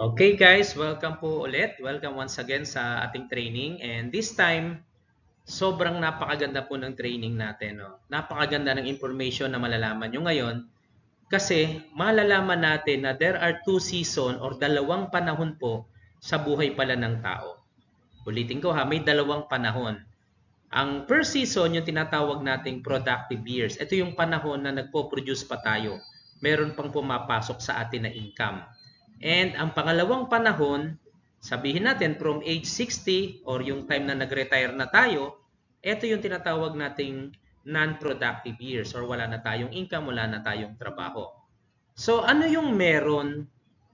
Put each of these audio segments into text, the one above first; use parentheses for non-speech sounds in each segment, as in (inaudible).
Okay guys, welcome po ulit. Welcome once again sa ating training and this time sobrang napakaganda po ng training natin. No? Napakaganda ng information na malalaman nyo ngayon kasi malalaman natin na there are two season or dalawang panahon po sa buhay pala ng tao. Ulitin ko ha, may dalawang panahon. Ang first season, yung tinatawag nating productive years. Ito yung panahon na nagpo-produce pa tayo. Meron pang pumapasok sa atin na income. And ang pangalawang panahon, sabihin natin from age 60 or yung time na nag-retire na tayo, ito yung tinatawag nating non-productive years or wala na tayong income, wala na tayong trabaho. So ano yung meron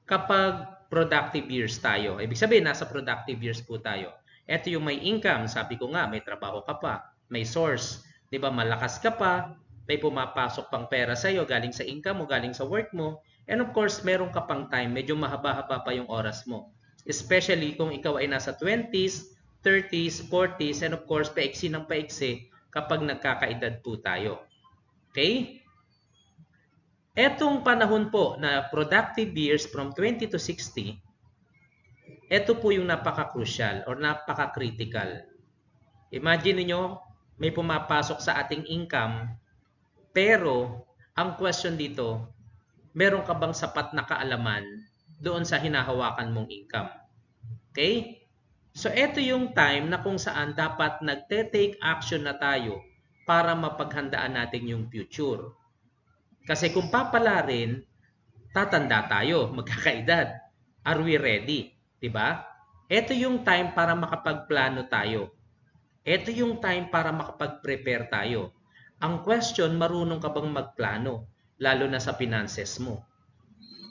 kapag productive years tayo? Ibig sabihin, nasa productive years po tayo. Ito yung may income, sabi ko nga, may trabaho ka pa, may source, 'di ba? Malakas ka pa, may pumapasok pang pera sa iyo galing sa income mo, galing sa work mo, and of course, meron ka pang time, medyo mahaba-haba pa yung oras mo. Especially kung ikaw ay nasa 20s, 30s, 40s, and of course, paiksi ng paiksi kapag nagkakaedad po tayo. Okay? Etong panahon po na productive years from 20 to 60, ito po yung napaka-crucial or napaka-critical. Imagine niyo may pumapasok sa ating income, pero ang question dito, meron ka bang sapat na kaalaman doon sa hinahawakan mong income? Okay? So, ito yung time na kung saan dapat nagte-take action na tayo para mapaghandaan natin yung future. Kasi kung papalarin, tatanda tayo, (laughs) magkakaedad. Are we ready? 'Di ba? Ito yung time para makapagplano tayo. Ito yung time para makapag-prepare tayo. Ang question, marunong ka bang magplano? Lalo na sa finances mo.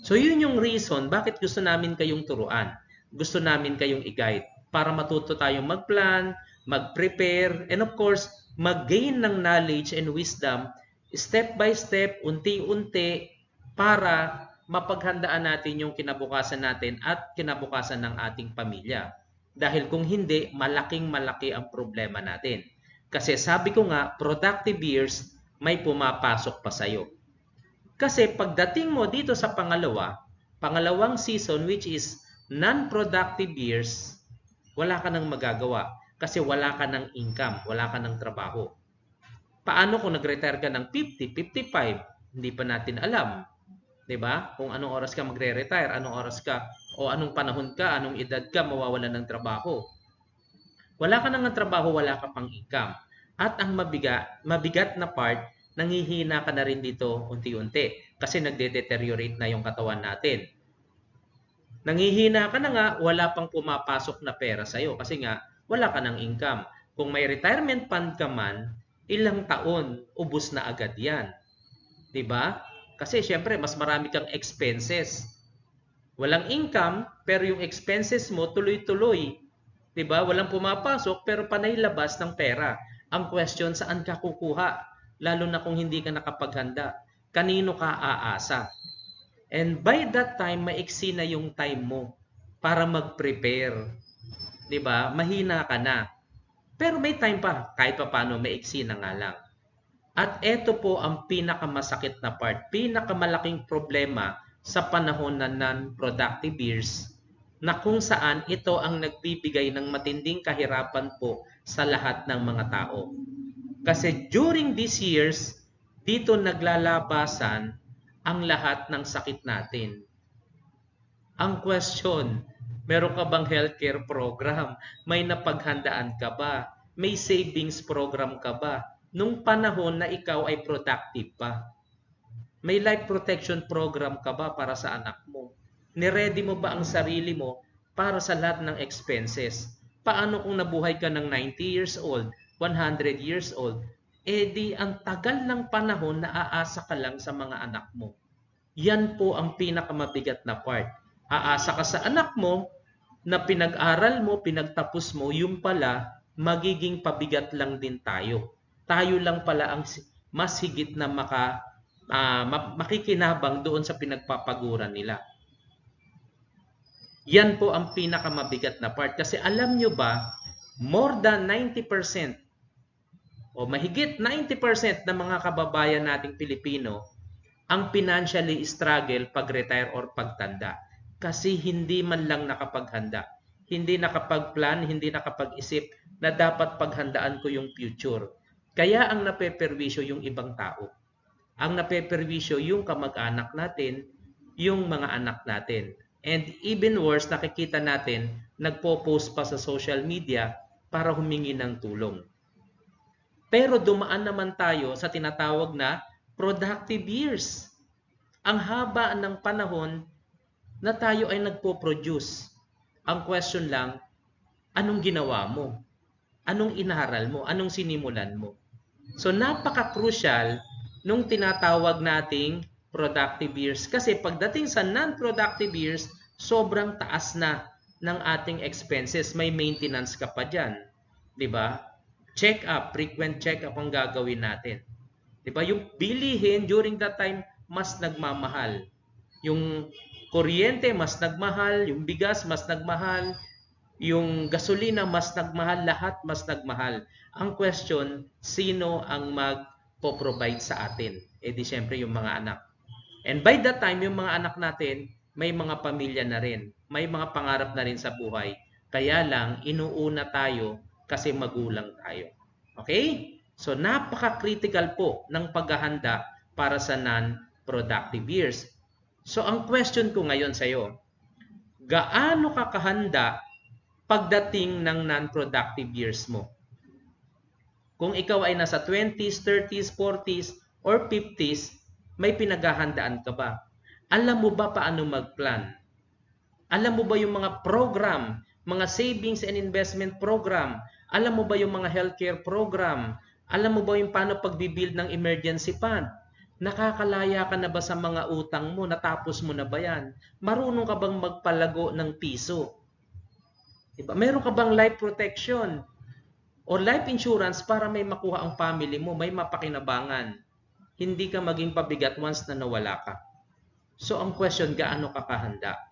So yun yung reason bakit gusto namin kayong turuan. Gusto namin kayong i-guide para matuto tayong mag-plan, mag-prepare, and of course, mag-gain ng knowledge and wisdom step by step, unti-unti, para mapaghandaan natin yung kinabukasan natin at kinabukasan ng ating pamilya. Dahil kung hindi, malaking malaki ang problema natin. Kasi sabi ko nga, productive years, may pumapasok pa sa'yo. Kasi pagdating mo dito sa pangalawa, pangalawang season which is non-productive years, wala ka nang magagawa kasi wala ka ng income, wala ka ng trabaho. Paano kung nag-retire ka ng 50, 55? Hindi pa natin alam. 'Di ba? Kung anong oras ka magre-retire, anong oras ka o anong panahon ka, anong edad ka mawawalan ng trabaho. Wala ka nang trabaho, wala ka pang income. At ang mabigat, mabigat na part, nangihina ka na rin dito unti-unti kasi nagde-deteriorate na yung katawan natin. Nangihina ka na nga, wala pang pumapasok na pera sa'yo kasi nga wala ka ng income. Kung may retirement fund ka man, ilang taon, ubus na agad yan. ba? Kasi syempre, mas marami kang expenses. Walang income, pero yung expenses mo tuloy-tuloy. 'Di ba? Walang pumapasok, pero panay labas ng pera. Ang question, saan ka kukuha? Lalo na kung hindi ka nakapaghanda. Kanino ka aasa? And by that time, maiksi na yung time mo para mag-prepare. 'Di ba? Mahina ka na. Pero may time pa, kahit pa paano, maiksi na nga lang. At ito po ang pinakamasakit na part, pinakamalaking problema sa panahon na non-productive years na kung saan ito ang nagbibigay ng matinding kahirapan po sa lahat ng mga tao. Kasi during these years, dito naglalabasan ang lahat ng sakit natin. Ang question, Meron ka bang healthcare program? May napaghandaan ka ba? May savings program ka ba? Nung panahon na ikaw ay productive pa. May life protection program ka ba para sa anak mo? Niready mo ba ang sarili mo para sa lahat ng expenses? Paano kung nabuhay ka ng 90 years old, 100 years old? Eh di ang tagal ng panahon na aasa ka lang sa mga anak mo. Yan po ang pinakamabigat na part. Aasa ka sa anak mo, na pinag-aral mo, pinagtapos mo, yung pala, magiging pabigat lang din tayo. Tayo lang pala ang mas higit na maka, uh, makikinabang doon sa pinagpapaguran nila. Yan po ang pinakamabigat na part. Kasi alam nyo ba, more than 90% o mahigit 90% ng mga kababayan nating Pilipino ang financially struggle pag retire or pagtanda. kasi hindi man lang nakapaghanda. Hindi nakapag-plan, hindi nakapag-isip na dapat paghandaan ko yung future. Kaya ang napeperwisyo yung ibang tao. Ang napeperwisyo yung kamag-anak natin, yung mga anak natin. And even worse, nakikita natin, nagpo-post pa sa social media para humingi ng tulong. Pero dumaan naman tayo sa tinatawag na productive years. Ang haba ng panahon na tayo ay nagpo-produce. Ang question lang, anong ginawa mo? Anong inaral mo? Anong sinimulan mo? So napaka-crucial nung tinatawag nating productive years. Kasi pagdating sa non-productive years, sobrang taas na ng ating expenses. May maintenance ka pa dyan. ba? Diba? Check up, frequent check up ang gagawin natin. 'Di ba? Yung bilihin during that time mas nagmamahal. Yung kuryente mas nagmahal, yung bigas mas nagmahal, yung gasolina mas nagmahal, lahat mas nagmahal. Ang question, sino ang magpo-provide sa atin? Eh di syempre yung mga anak. And by that time, yung mga anak natin, may mga pamilya na rin. May mga pangarap na rin sa buhay. Kaya lang, inuuna tayo kasi magulang tayo. Okay? So napaka-critical po ng paghahanda para sa non-productive years. So ang question ko ngayon sa iyo, gaano ka kahanda pagdating ng non-productive years mo? Kung ikaw ay nasa 20s, 30s, 40s, or 50s, may pinaghahandaan ka ba? Alam mo ba paano mag-plan? Alam mo ba yung mga program, mga savings and investment program? Alam mo ba yung mga healthcare program? Alam mo ba yung paano pagbibuild ng emergency fund? Nakakalaya ka na ba sa mga utang mo? Natapos mo na ba yan? Marunong ka bang magpalago ng piso? Diba? Meron ka bang life protection? O life insurance para may makuha ang family mo, may mapakinabangan. Hindi ka maging pabigat once na nawala ka. So ang question, gaano ka kahanda?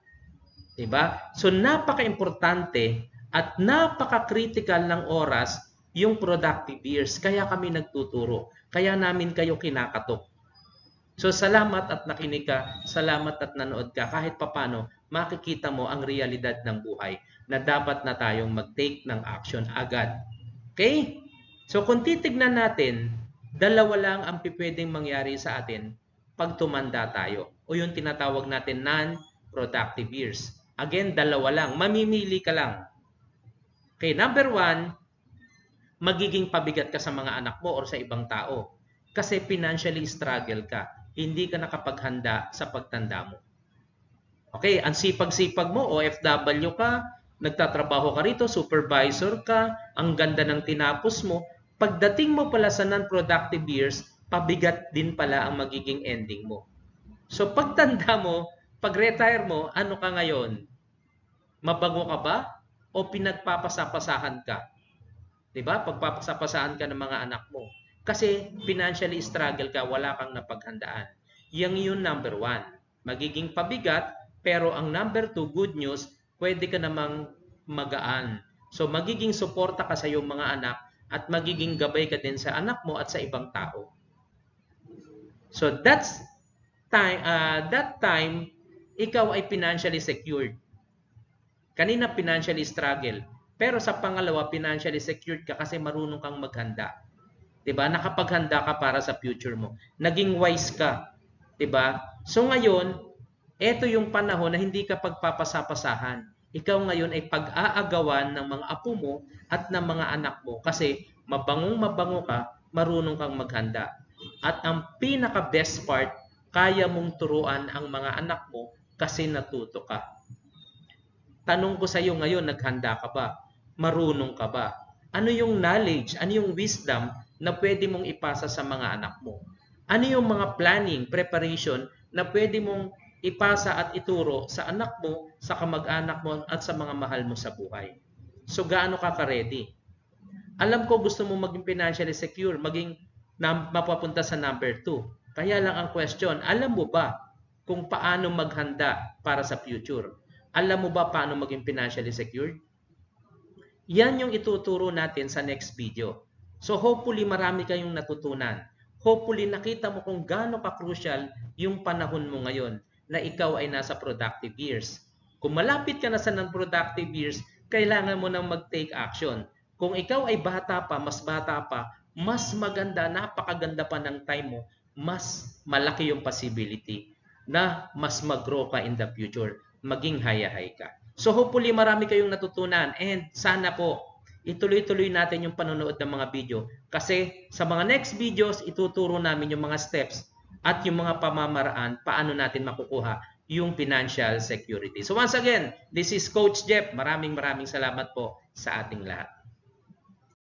Diba? So napaka-importante at napaka-critical ng oras yung productive years. Kaya kami nagtuturo. Kaya namin kayo kinakatok. So salamat at nakinig ka, salamat at nanood ka. Kahit papano, makikita mo ang realidad ng buhay na dapat na tayong mag-take ng action agad. Okay? So kung titignan natin, dalawa lang ang pipwedeng mangyari sa atin pag tumanda tayo. O yung tinatawag natin non-productive years. Again, dalawa lang. Mamimili ka lang. Okay, number one, magiging pabigat ka sa mga anak mo or sa ibang tao. Kasi financially struggle ka hindi ka nakapaghanda sa pagtanda mo. Okay, ang sipag-sipag mo, OFW ka, nagtatrabaho ka rito, supervisor ka, ang ganda ng tinapos mo, pagdating mo pala sa non-productive years, pabigat din pala ang magiging ending mo. So pagtanda mo, pag-retire mo, ano ka ngayon? Mabango ka ba? O pinagpapasapasahan ka? 'Di ba? Pagpapasapasahan ka ng mga anak mo. Kasi financially struggle ka, wala kang napaghandaan. Yang yun number one. Magiging pabigat, pero ang number two, good news, pwede ka namang magaan. So magiging suporta ka sa iyong mga anak at magiging gabay ka din sa anak mo at sa ibang tao. So that's time uh, that time ikaw ay financially secured. Kanina financially struggle, pero sa pangalawa financially secured ka kasi marunong kang maghanda. 'Di ba? Nakapaghanda ka para sa future mo. Naging wise ka. 'Di ba? So ngayon, ito yung panahon na hindi ka pagpapasapasahan. Ikaw ngayon ay pag-aagawan ng mga apo mo at ng mga anak mo kasi mabangong mabango ka, marunong kang maghanda. At ang pinaka best part, kaya mong turuan ang mga anak mo kasi natuto ka. Tanong ko sa iyo ngayon, naghanda ka ba? Marunong ka ba? Ano yung knowledge? Ano yung wisdom na pwede mong ipasa sa mga anak mo? Ano yung mga planning, preparation na pwede mong ipasa at ituro sa anak mo, sa kamag-anak mo at sa mga mahal mo sa buhay? So gaano ka ka-ready? Alam ko gusto mo maging financially secure, maging na, mapapunta sa number 2. Kaya lang ang question, alam mo ba kung paano maghanda para sa future? Alam mo ba paano maging financially secured? Yan yung ituturo natin sa next video. So hopefully marami kayong natutunan. Hopefully nakita mo kung gaano ka-crucial yung panahon mo ngayon na ikaw ay nasa productive years. Kung malapit ka na sa non-productive years, kailangan mo nang mag-take action. Kung ikaw ay bata pa, mas bata pa, mas maganda, napakaganda pa ng time mo, mas malaki yung possibility na mas mag-grow ka in the future, maging hayahay ka. So hopefully marami kayong natutunan and sana po ituloy-tuloy natin yung panonood ng mga video kasi sa mga next videos ituturo namin yung mga steps at yung mga pamamaraan paano natin makukuha yung financial security. So once again, this is Coach Jeff. Maraming maraming salamat po sa ating lahat.